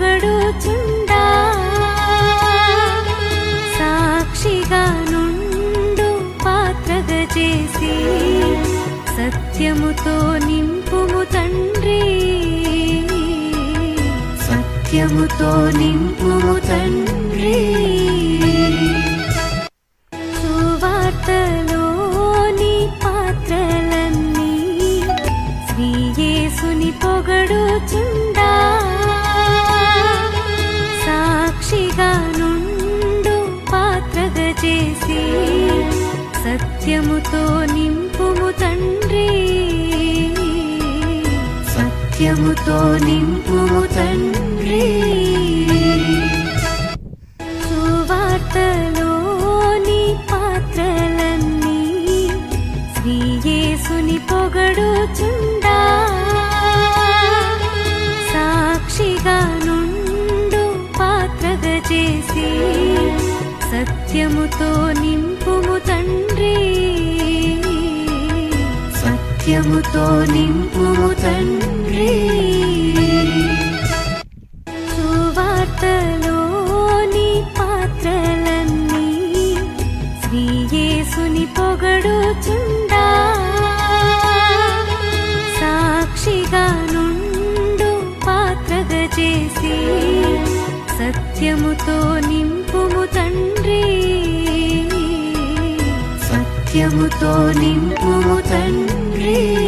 పొగడుచుండా సాక్షిగా నుండు పాత్రగా చేసి సత్యముతో నింపుము తండ్రి. సత్యముతో నింపుము తండ్రి. సువార్తలోని పాత్రలన్నీ శ్రీయేసుని పొగడుచుండా చేసి సత్యముతో నింపుము తండ్రి. సత్యముతో నింపుము తండ్రి. సువార్తలోని పాత్రలన్నీ శ్రీయేసుని పొగడుచుండా. సాక్షిగా నుండు పాత్రగా చేసి సత్యముతో నింపుము తండ్రి. సత్యముతో నింపుము తండ్రి. సువార్తలు సత్యముతో నింపుము తండ్రి. సత్యముతో నింపుము తండ్రి.